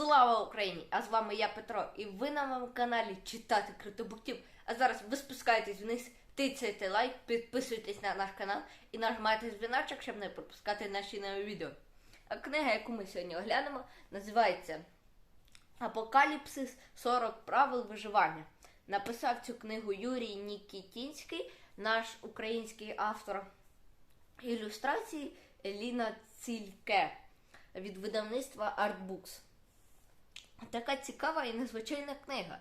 Слава Україні! А з вами я Петро, і ви на моєму каналі читати Критобуктів. А зараз ви спускаєтесь вниз, тицяйте лайк, підписуйтесь на наш канал і нажимайте дзвіночок, щоб не пропускати наші нові відео. А книга, яку ми сьогодні оглянемо, називається Апокаліпсис 40 правил виживання. Написав цю книгу Юрій Нікітінський, наш український автор ілюстрації Еліна Цільке від видавництва Artbooks. Така цікава і незвичайна книга.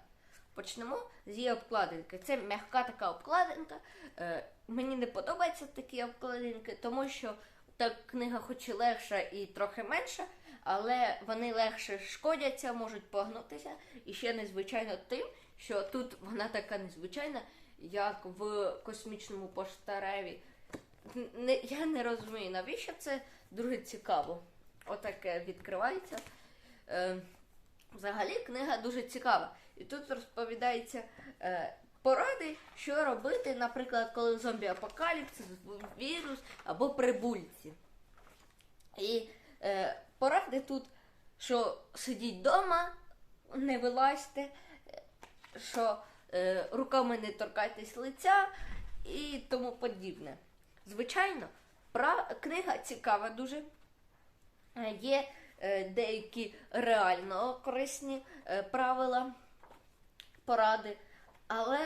Почнемо з її обкладинки. Це м'яка така обкладинка. Е, мені не подобаються такі обкладинки, тому що та книга хоч і легша і трохи менша, але вони легше шкодяться, можуть погнутися. І ще незвичайно тим, що тут вона така незвичайна, як в космічному поштареві. Не, я не розумію, навіщо це дуже цікаво. Отаке відкривається. Е, взагалі книга дуже цікава. І тут розповідається е, поради, що робити, наприклад, коли зомбі-апокаліпсис, вірус або прибульці. І е, поради тут, що сидіть вдома, не вилазьте, що е, руками не торкайтесь лиця і тому подібне. Звичайно, пра... книга цікава дуже. Е, Є деякі реально корисні е, правила, поради. Але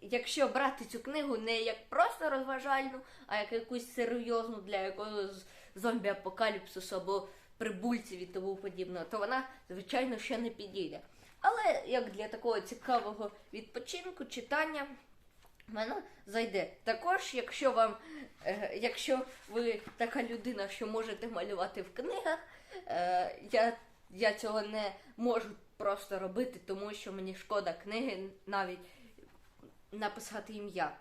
якщо брати цю книгу не як просто розважальну, а як якусь серйозну для якогось зомбі-апокаліпсису або прибульців і тому подібного, то вона, звичайно, ще не підійде. Але як для такого цікавого відпочинку, читання. Вона зайде. Також, якщо вам, е, якщо ви така людина, що можете малювати в книгах, е, я, я цього не можу просто робити, тому що мені шкода книги навіть написати ім'я.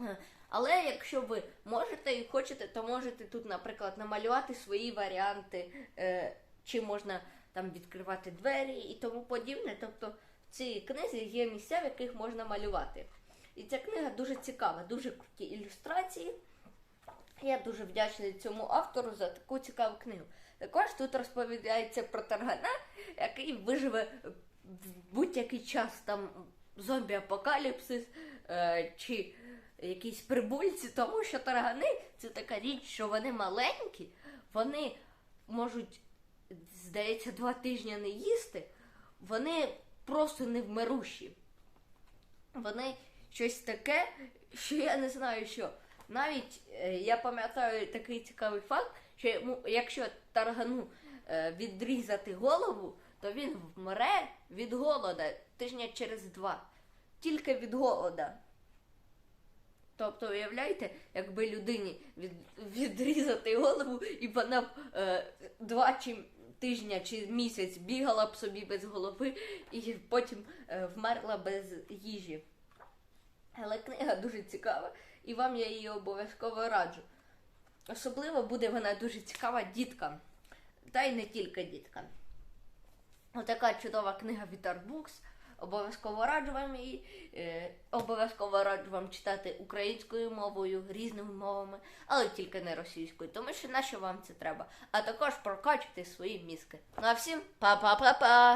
Е, Але якщо ви можете і хочете, то можете тут, наприклад, намалювати свої варіанти, е, чи можна там відкривати двері і тому подібне. Тобто в цій книзі є місця, в яких можна малювати. І ця книга дуже цікава, дуже круті ілюстрації. Я дуже вдячний цьому автору за таку цікаву книгу. Також тут розповідається про таргана, який виживе в будь-який час там зомбі-апокаліпсис е, чи якісь прибульці, тому що таргани це така річ, що вони маленькі, вони можуть, здається, два тижні не їсти, вони просто невмирущі. Вони щось таке, що я не знаю що. Навіть е, я пам'ятаю такий цікавий факт, що йому, якщо таргану е, відрізати голову, то він вмре від голода тижня через два. Тільки від голода. Тобто, уявляєте, якби людині від, відрізати голову, і вона б е, два чи тижня чи місяць бігала б собі без голови і потім е, вмерла без їжі. Але книга дуже цікава, і вам я її обов'язково раджу. Особливо буде вона дуже цікава діткам, та й не тільки діткам. Отака чудова книга від Artbooks. Обов'язково раджу вам її. Е, обов'язково раджу вам читати українською мовою, різними мовами, але тільки не російською, тому що на що вам це треба. А також прокачувати свої мізки. Ну а всім па-па-па-па!